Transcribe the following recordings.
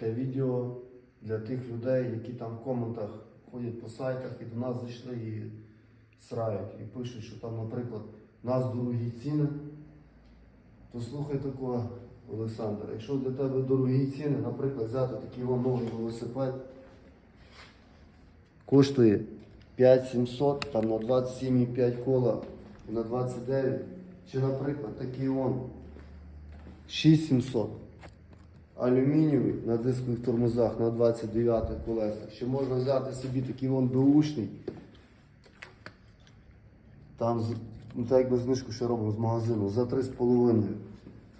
Те відео для тих людей, які там в коментах ходять по сайтах і до нас зайшли і срають, і пишуть, що там, наприклад, у нас дорогі ціни. То слухай такого, Олександр, якщо для тебе дорогі ціни, наприклад, взяти такий вон новий велосипед, коштує 5700, там на 27,5 кола і на 29. Чи, наприклад, такий он 6700. Алюмінієвий на дискових тормозах на 29 колесах. Ще можна взяти собі такий вон беушний. Там ну, так якби знижку ще робимо з магазину за 3,5.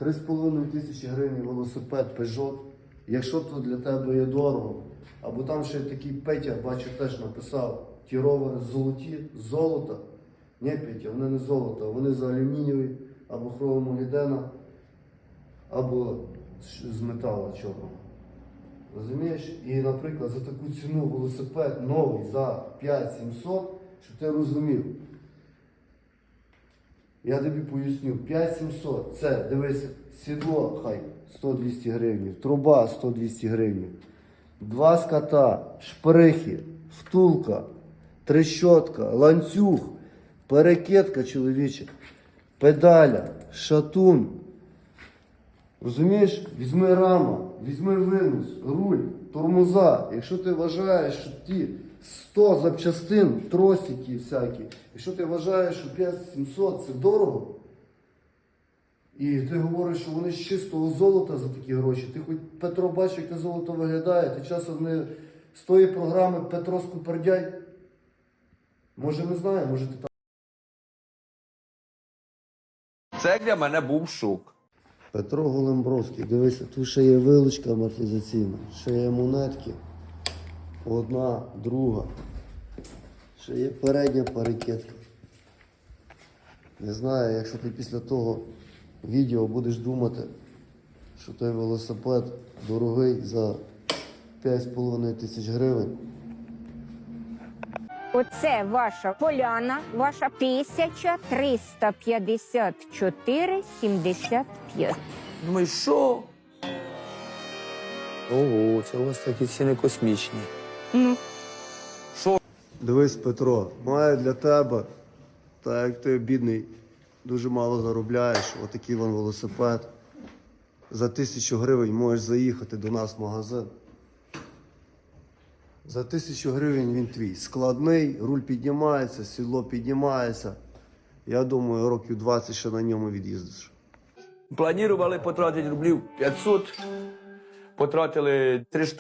3,5 тисячі гривень велосипед Peugeot. Якщо то для тебе є дорого, або там ще такий Петя, бачу, теж написав, ті ровери золоті, золота. Ні, Петя, вони не золото, вони з алюмінієвий, або хромомолідена, або з- металу чорного. Розумієш? І, наприклад, за таку ціну велосипед новий за 5700, щоб ти розумів. Я тобі поясню, 5700 це, дивися, сідло хай 100-200 гривень, труба 100-200 гривень, два ската, шприхи, втулка, трещотка, ланцюг, перекидка чоловіча, педаля, шатун. Розумієш, візьми рама, візьми винус, руль, тормоза. Якщо ти вважаєш, що ті 100 запчастин, тросики всякі, якщо ти вважаєш, що 5700 це дорого, і ти говориш, що вони з чистого золота за такі гроші, ти хоч Петро бачиш, як те золото виглядає, ти часом не з тої програми Петро Скупердяй. Може не знаю, може ти там. Це для мене був шок. Петро Голембровський, дивися, тут ще є вилучка амортизаційна, ще є монетки. Одна, друга. Ще є передня перекидка. Не знаю, якщо ти після того відео будеш думати, що той велосипед дорогий за 5,5 тисяч гривень. Оце ваша поляна, ваша 1354,75. Думаю, що? Ого, це у вас такі ціни космічні. Ну, Дивись, Петро, маю для тебе, так як ти бідний, дуже мало заробляєш, отакий вон велосипед. За тисячу гривень можеш заїхати до нас в магазин. За тисячу гривень він твій. Складний, руль піднімається, сідло піднімається. Я думаю, років 20 ще на ньому від'їздиш. Планували потратити рублів 500, потратили 3 штуки.